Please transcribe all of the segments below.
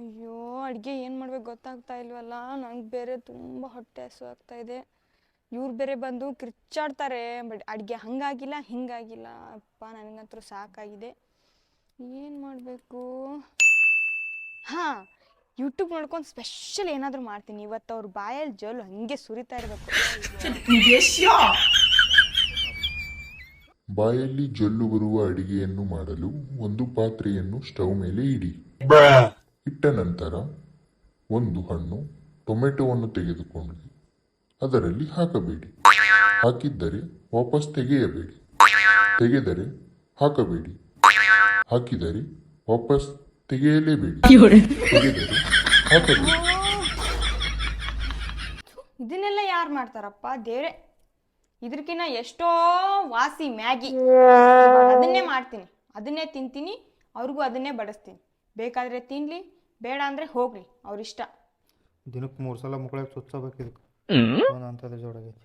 ಅಯ್ಯೋ ಅಡುಗೆ ಏನು ಮಾಡ್ಬೇಕು ಗೊತ್ತಾಗ್ತಾ ಇಲ್ವಲ್ಲ? ನಂಗೆ ಬೇರೆ ತುಂಬ ಹೊಟ್ಟೆ ಹಸು ಆಗ್ತಾ ಇದೆ. ಇವ್ರು ಬೇರೆ ಬಂದು ಕಿರ್ಚಾಡ್ತಾರೆ ಬಟ್ ಅಡುಗೆ ಹಂಗಾಗಿಲ್ಲ ಹಿಂಗಾಗಿಲ್ಲ. ಅಪ್ಪ ನನಗಂತೂ ಸಾಕಾಗಿದೆ. ಏನು ಮಾಡಬೇಕು? ಹಾಂ ಯೂಟ್ಯೂಬ್ ನೋಡ್ಕೊಂಡು ಸ್ಪೆಷಲ್ ಏನಾದರೂ ಮಾಡ್ತೀನಿ. ಇವತ್ತು ಅವ್ರ ಬಾಯಲ್ಲಿ ಜೋಲು ಹಂಗೆ ಸುರಿತಾ ಇರಬೇಕು. ಬಾಯಲ್ಲಿ ಜೊಲ್ಲು ಬರುವ ಅಡಿಗೆಯನ್ನು ಮಾಡಲು ಒಂದು ಪಾತ್ರೆಯನ್ನು ಸ್ಟವ್ ಮೇಲೆ ಇಡಿ. ಇಟ್ಟ ನಂತರ ಒಂದು ಹಣ್ಣು ಟೊಮೆಟೊವನ್ನು ತೆಗೆದುಕೊಂಡು ಅದರಲ್ಲಿ ಹಾಕಬೇಡಿ. ಹಾಕಿದ್ದರೆ ವಾಪಸ್ ತೆಗೆಯಬೇಡಿ. ತೆಗೆದರೆ ಹಾಕಬೇಡಿ. ಹಾಕಿದರೆ ವಾಪಸ್ ತೆಗೆಯಲೇಬೇಡಿ. ತೆಗೆದರೆ ಹಾಕಬೇಡಿ. ಇದನ್ನೆಲ್ಲ ಯಾರು ಮಾಡ್ತಾರಪ್ಪ? ದೇವ್ರೆ. ಇದ್ರಕಿನ್ನ ಎಷ್ಟೋ ವಾಸಿ ಮ್ಯಾಗಿ. ಅದನ್ನೇ ಮಾಡ್ತೀನಿ. ಅದನ್ನೇ ತಿಂತೀನಿ. ಅವ್ರಿಗೂ ಅದನ್ನೇ ಬಡಿಸ್ತೀನಿ. ಬೇಕಾದರೆ ತಿನ್ಲಿ ಬೇಡ ಅಂದ್ರೆ ಹೋಗ್ರಿ ಅವ್ರಿಷ್ಟ ದಿನಕ್ಕೆ ಮೂರು ಸಲ ಮುಕ್ಕಳಿಗೆ ಸುತ್ತಬೇಕು ಇದಕ್ಕೆ. ಅಂಥದ್ದು ಜೋಡಾಗೈತಿ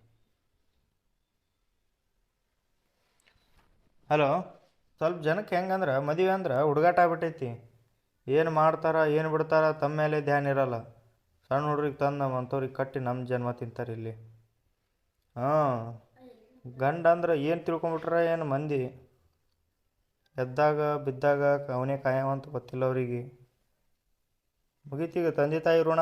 ಹಲೋ ಸ್ವಲ್ಪ ಜನಕ್ಕೆ ಹೆಂಗಂದ್ರೆ ಮದುವೆ ಅಂದ್ರೆ ಹುಡುಗಾಟ ಆಗ್ಬಿಟ್ಟೈತಿ. ಏನು ಮಾಡ್ತಾರ ಏನು ಬಿಡ್ತಾರ ತಮ್ಮ ಮೇಲೆ ಧ್ಯಾನ ಇರಲ್ಲ. ಸಣ್ಣ ಹುಡ್ರಿಗೆ ತಂದು ನಮ್ಮ ಅಂಥವ್ರಿಗೆ ಕಟ್ಟಿ ನಮ್ಮ ಜನ್ಮ ತಿಂತಾರೆ ಇಲ್ಲಿ. ಹಾಂ ಗಂಡ ಅಂದ್ರೆ ಏನು ತಿಳ್ಕೊಂಬಿಟ್ರೆ ಏನು ಮಂದಿ. ಎದ್ದಾಗ ಬಿದ್ದಾಗ ಅವನೇ ಕಾಯವಂತ ಗೊತ್ತಿಲ್ಲ ಅವರಿಗೆ. ಮುಗೀತೀಗ ತಂದೆ ತಾಯಿ ಋಣ.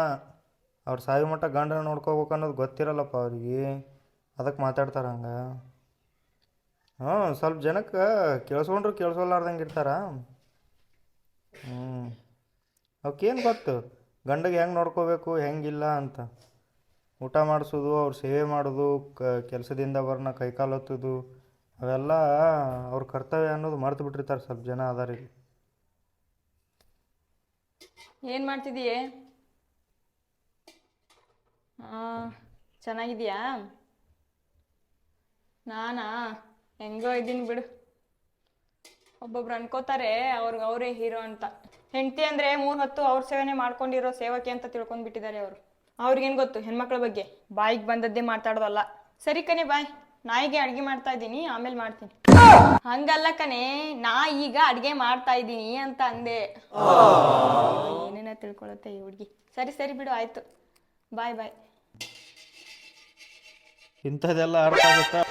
ಅವ್ರು ಸಾಯಿ ಮಟ್ಟ ಗಂಡನ ನೋಡ್ಕೋಬೇಕು ಅನ್ನೋದು ಗೊತ್ತಿರಲ್ಲಪ್ಪ ಅವ್ರಿಗೆ. ಅದಕ್ಕೆ ಮಾತಾಡ್ತಾರೆ ಹಂಗೆ. ಹ್ಞೂ, ಸ್ವಲ್ಪ ಜನಕ್ಕೆ ಕೇಳಿಸ್ಕೊಂಡ್ರು ಕೇಳಿಸೋಲಾರ್ದಂಗೆ ಇರ್ತಾರ. ಹ್ಞೂ. ಅವಕ್ಕೇನು ಗೊತ್ತು? ಗಂಡಗೆ ಹೆಂಗೆ ನೋಡ್ಕೋಬೇಕು, ಹೆಂಗಿಲ್ಲ ಅಂತ. ಊಟ ಮಾಡಿಸೋದು, ಅವ್ರು ಸೇವೆ ಮಾಡೋದು, ಕ, ಕೆಲಸದಿಂದ ಬರ್ನ, ಕೈಕಾಲು ಹೊತ್ತೋದು ಅವೆಲ್ಲ ಅವ್ರ ಕರ್ತವ್ಯ ಅನ್ನೋದು ಮರ್ತು ಬಿಟ್ಟಿರ್ತಾರೆ ಸ್ವಲ್ಪ ಜನ ಅದಾರ ಇಲ್ಲಿ ಏನು ಮಾಡ್ತಿದೀಯೇ? ಹಾಂ ಚೆನ್ನಾಗಿದೆಯಾ? ನಾನಾ? ಹೆಂಗೋ ಇದ್ದೀನಿ ಬಿಡು. ಒಬ್ಬೊಬ್ರು ಅನ್ಕೋತಾರೆ ಅವ್ರಿಗೆ ಅವರೇ ಹೀರೋ ಅಂತ. ಹೆಂಡತಿ ಅಂದರೆ ಮೂರು ಹೊತ್ತು ಅವ್ರ ಸೇವನೆ ಮಾಡ್ಕೊಂಡಿರೋ ಸೇವಕಿ ಅಂತ ತಿಳ್ಕೊಂಡ್ಬಿಟ್ಟಿದ್ದಾರೆ ಅವರು. ಅವ್ರಿಗೇನು ಗೊತ್ತು? ಹೆಣ್ಮಕ್ಳ ಬಗ್ಗೆ. ಬಾಯಿಗೆ ಬಂದದ್ದೇ ಮಾತಾಡೋದಲ್ಲ. ಸರಿ ಕಣೆ, ಬಾಯ್. ನಾಯಿಗೆ ಅಡುಗೆ ಮಾಡ್ತಾ ಇದ್ದೀನಿ, ಆಮೇಲೆ ಮಾಡ್ತೀನಿ. ಹಂಗಲ್ಲ ಕಣೆ, ನಾ ಈಗ ಅಡುಗೆ ಮಾಡ್ತಾ ಇದ್ದೀನಿ ಅಂತ ಅಂದೆ. ಏನೇನೋ ತಿಳ್ಕೊಳತ್ತೆ ಈ ಹುಡುಗಿ. ಸರಿ ಸರಿ ಬಿಡು ಆಯ್ತು. ಬಾಯ್ ಬಾಯ್. ಇಂಥದ್ದೆಲ್ಲ ಅರ್ಥ ಆಗುತ್ತಾ?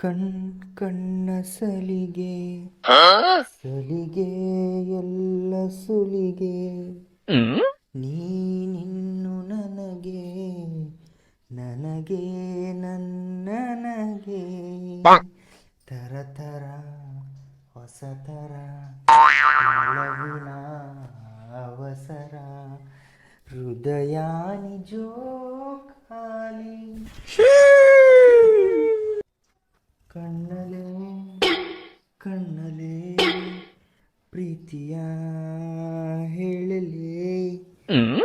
ಕಣ್ ಕಣ್ಣ ಸಲಿಗೆ. ಸಲಿಗೆ. ಸುಲಿಗೆ ನೀನಿನ್ನು ನನಗೆ ನನಗೆ ನನ್ನನಗೆ ತರತರ ಹೊಸತರ ಅವಸರ. ಹೃದಯಾನಿ ನಿಜೋ ಖಾಲಿ. ಕಣ್ಣಲೆ ಪ್ರೀತಿಯ ಹೇಳಲಿ.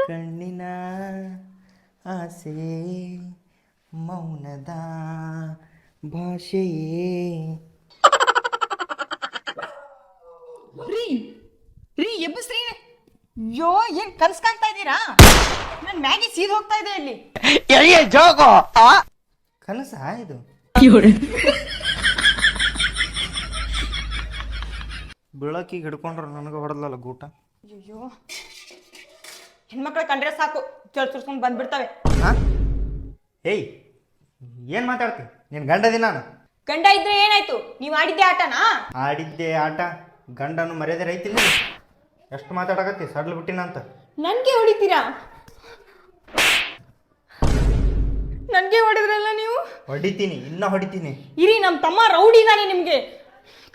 ಕಣ್ಣಿನ ಆಸೆ ಮೌನದ ಭಾಷೆಯೇ. ರೀ ರೀ ಎಬ್ಬಸ್ರಿ. ಯೋ ಏನ್ ಕನ್ಸ್ ಕಾಣ್ತಾ ಇದ್ದೀರಾ? ನನ್ ಮ್ಯಾಗಿ ಸೀದ್ ಹೋಗ್ತಾ ಇದೆ ಇಲ್ಲಿ. ಕನಸ ಇದು? ಬೆಳಕಿಗೆ ಹಿಡ್ಕೊಂಡ್ರೆ ನನಗೆ ಹೊಡೆದಲ್ಲ ಗೂಟ? ಅಯ್ಯೋ ಹೆಣ್ಮಕ್ಳ ಕಂಡ್ರೆ ಸಾಕು ಚಳ ಸುರ್ಸ್ಕೊಂಡ್ ಬಂದ್ಬಿಡ್ತವೆ. ಹಾಂ? ಏಯ್ ಏನು ಮಾತಾಡ್ತಿ? ನೀನ್ ಗಂಡದಿ ನಾನು. ಗಂಡ ಇದ್ರೆ ಏನಾಯ್ತು? ನೀವ್ ಆಡಿದ್ದೆ ಆಟನಾ? ಆಡಿದ್ದೆ ಆಟ ಗಂಡನು ಮರ್ಯಾದೆ ರೈತಿಲ್ಲ ಎಷ್ಟು ಮಾತಾಡಕತ್ತಿ ಸಡ್ಲು ಬಿಟ್ಟಿನಂತ ನನ್ಗೆ ಹೊಡಿತೀರಾ? ನನ್ಗೆ ಹೊಡೆದ್ರಲ್ಲ ನೀವು? ಹೊಡಿತೀನಿ ಇನ್ನ ಹೊಡಿತೀನಿ. ಇರಿ ನಮ್ ತಮ್ಮ ರೌಡಿ ಇದಾನೆ ನಿಮ್ಗೆ.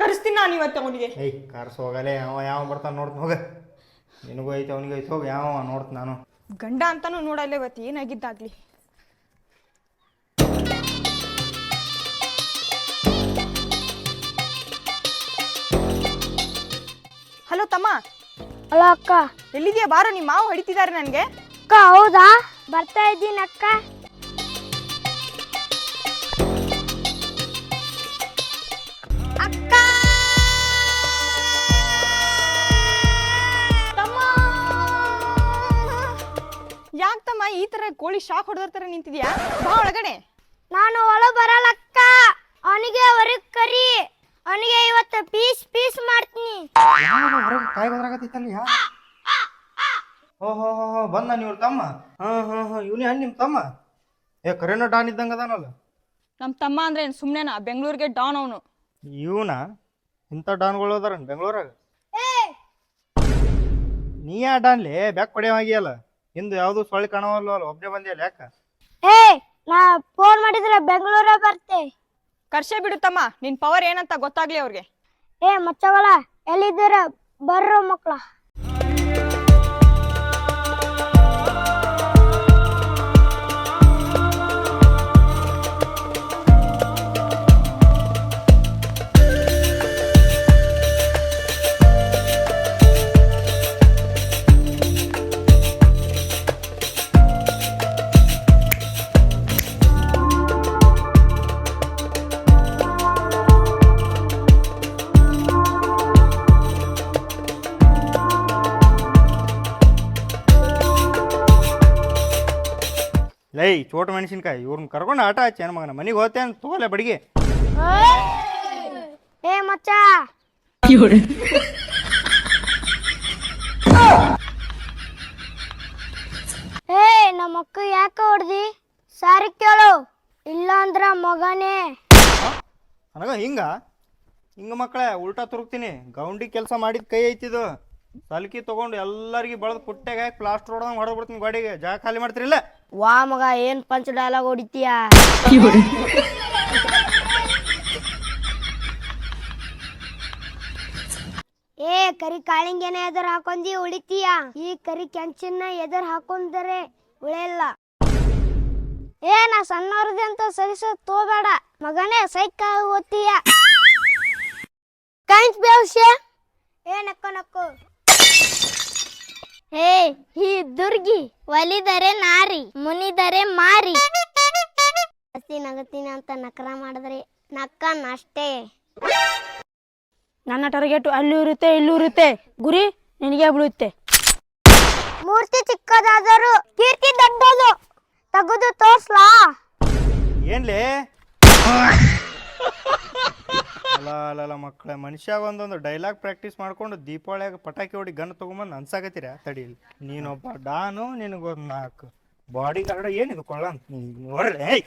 ಕರೆಸ್ತೀನಿ ನಾನು ಇವತ್ತು ಅವನಿಗೆ. ಏಯ್ ಕಾರ್ಸ್ ಹೋಗಲೇ. ಅವ ಯಾವ ಬರ್ತಾನೆ ನೋಡ್ತಾನೆ ಹೋಗ. ನಿನಗೂ ಐತೆ ಅವನಿಗೆ ಐತೆ ಹೋಗಿ. ಯಾವ ನೋಡ್ತೀನಿ ನಾನು. ಗಂಡ ಅಂತಾನು ನೋಡಲ್ಲ ಇವತ್ತು ಏನಾಗಿದ್ದಾಗ್ಲಿ. ಹಲೋ ತಮ್ಮ. ಅಲ್ಲ ಅಕ್ಕ. ಎಲ್ಲಿದ್ಯಾ? ಬಾರೋ ನಿಮ್ಮ ಮಾವು ಹೊಡಿತಿದ್ದಾರೆ ನನಗೆ. ಅಕ್ಕ ಹೌದಾ? ಬರ್ತಾ ಇದ್ದೀನಿ ಅಕ್ಕ ಅಕ್ಕ. ಈ ತರ ಕೋಳಿ ಶಾಕ್ ಹೊಡೆದ ತರ ನಿಂತಿದ್ಯಾ? ಬಾ ಒಳಗಡೆ. ನಾನು ಒಳ ಬರಲಕ್ಕ. ಅವನಿಗೆ ಹೊರಗ್ ಕರಿ. ಅವನಿಗೆ ಇವತ್ತು ಪೀಸ್ ಪೀಸ್ ಮಾಡ್ತೀನಿ. ಕಾಯಿ ಬದ್ರಾಗತ್ತೈತಲ್ಲಿ ಓ ಹೋ ಹೋ ಹೋ ಬಂದ ನೀವು ತಮ್ಮ. ಹಾ ಹಾ ಹಾ ಇವನೇ ಹಣ್ಣು ನಿಮ್ಮ ತಮ್ಮ? ಏ ಕರೆನ ಡಾನ್ ಇದ್ದಂಗ ಅದಾನಲ್ಲ. ನಮ್ ತಮ್ಮ ಅಂದ್ರೆ ಏನ್ ಸುಮ್ನೆನಾ? ಬೆಂಗಳೂರಿಗೆ ಡಾನ್ ಅವನು. ಇವನ? ಇಂಥ ಡಾನ್ಗಳು ಅದಾರ ಬೆಂಗಳೂರಾಗ? ನೀ ಆ ಡಾನ್ಲಿ? ಬ್ಯಾಕ್ ಹೊಡೆಯವಾಗಿಯಲ್ಲ ಹಿಂದೆ ಯಾವ್ದು ಸೊಳ್ಳೆ ಕಾಣವಲ್ಲ ಅಲ್ಲ ಒಬ್ಬನೇ ಬಂದಿಯಲ್ಲ ಯಾಕ? ಏ ನಾ ಫೋನ್ ಮಾಡಿದ್ರೆ ಬೆಂಗಳೂರ ಬರ್ತೆ. ಕರ್ಷೆ ಬಿಡು ತಮ್ಮ ನಿನ್ ಪವರ್ ಏನಂತ ಗೊತ್ತಾಗ್ಲಿ ಅವ್ರಿಗೆ. ಏ ಮಚ್ಚಗಳ ಎಲ್ಲಿದ್ದೀರ? ಬರ್ರೋ ಮಕ್ಳ ಲೈ ಚೋಟ ಮೆಣಸಿನ್ಕಾಯಿ ಇವ್ರನ್ನ ಕರ್ಕೊಂಡು ಆಟ ಹಚ್ಚಿ ನನ್ನ ಮಗನ? ಮನೆಗೆ ಅಂತ ತಗೋಲೆ ಬಡಿಗೆ. ಏ ಮಚ್ಚ. ಏ ನಮ್ಮ ಅಕ್ಕ ಯಾಕೆ ಹೊಡ್ದಿ? ಸಾರಿ ಕೇಳು. ಇಲ್ಲ ಅಂದ್ರ ಮಗನೇ ನನಗ ಹಿಂಗ? ಹಿಂಗ ಮಕ್ಕಳೇ ಉಲ್ಟಾ ತುರುಕ್ತೀನಿ. ಗೌಂಡಿ ಕೆಲಸ ಮಾಡಿದ ಕೈ ಐತಿದು ಸಲ್ಕಿ ತಗೊಂಡು ಎಲ್ಲರಿಗೂ ಬಳದ್ ಪುಟ್ಟೆಗೆ ಹಾಕಿ ಪ್ಲಾಸ್ಟರ್ ಹೊಡೆದಂಗೆ ಹೊಡೆದ್ಬಿಡ್ತೀನಿ ಗಾಡಿಗೆ. ಜಾಗ ಖಾಲಿ ಮಾಡ್ತಿರಿಲ್ಲ ವಾ ಮಗ, ಏನ್ ಪಂಚ ಡೈಲಾಗ್ ಹೊಡಿತೀಯಾ? ಏ, ಕರಿ ಕಾಳಿಂಗೇನ ಎದುರು ಹಾಕೊಂಡಿ ಉಳಿತೀಯ? ಈ ಕರಿ ಕೆಂಚಿನ ಎದರ್ ಹಾಕೊಂಡರೆ ಉಳಿಯಲ್ಲ. ಏ, ನಾ ಸಣ್ಣವ್ರದ್ದು ಅಂತ ಸರಿಸ ತೋಬೇಡ. ಮಗನೇ, ಸೈಕ ಓದ್ತೀಯ? ಕಾಂಚ್ ಬೇವ್ಸ್ಯ ಏ, ನಕ್ಕೋ, ನಕ್ಕು. ಹೇ ಈ ದುರ್ಗಿ ಒಲಿದರೆ ನಾರಿ ಮುನಿದರೆ ಮಾರಿ. ನಗತಿ ನಗತೀನಿ ಅಂತ ನಕರ ಮಾಡಿದ್ರೆ ನಕ್ಕನ್ ಅಷ್ಟೇ ನನ್ನ ಟಾರ್ಗೆಟ್ ಅಲ್ಲೂ ಇರುತ್ತೆ ಇಲ್ಲೂ ಇರುತ್ತೆ ಗುರಿ ನಿನಗೆ ಬೀಳುತ್ತೆ. ಮೂರ್ತಿ ಚಿಕ್ಕದಾದರೂ ಕೀರ್ತಿ ದೊಡ್ಡದು. ತಗದು ತೋರ್ಸ್ಲಾ. ಏನ್ಲೇ? ಅಲ್ಲ ಅಲ್ಲ ಮಕ್ಕಳೇ ಮನುಷ್ಯ ಒಂದೊಂದು ಡೈಲಾಗ್ ಪ್ರಾಕ್ಟೀಸ್ ಮಾಡ್ಕೊಂಡು ದೀಪಾವಳಿಯಾಗ ಪಟಾಕಿ ಹೊಡಿ ಗನ್ ತಗೊಂಬಂದು ಅನ್ಸಾಕತ್ತೀರ ತಡೀಲಿ? ನೀನೊಬ್ಬ ಡಾನು, ನಿನಗೊಂದು ನಾಲ್ಕು ಬಾಡಿ ಗಾರ್ಡ್ ಏನಿದು ಕೊಳ್ಳ ಅಂತ ನೋಡ್ರಿ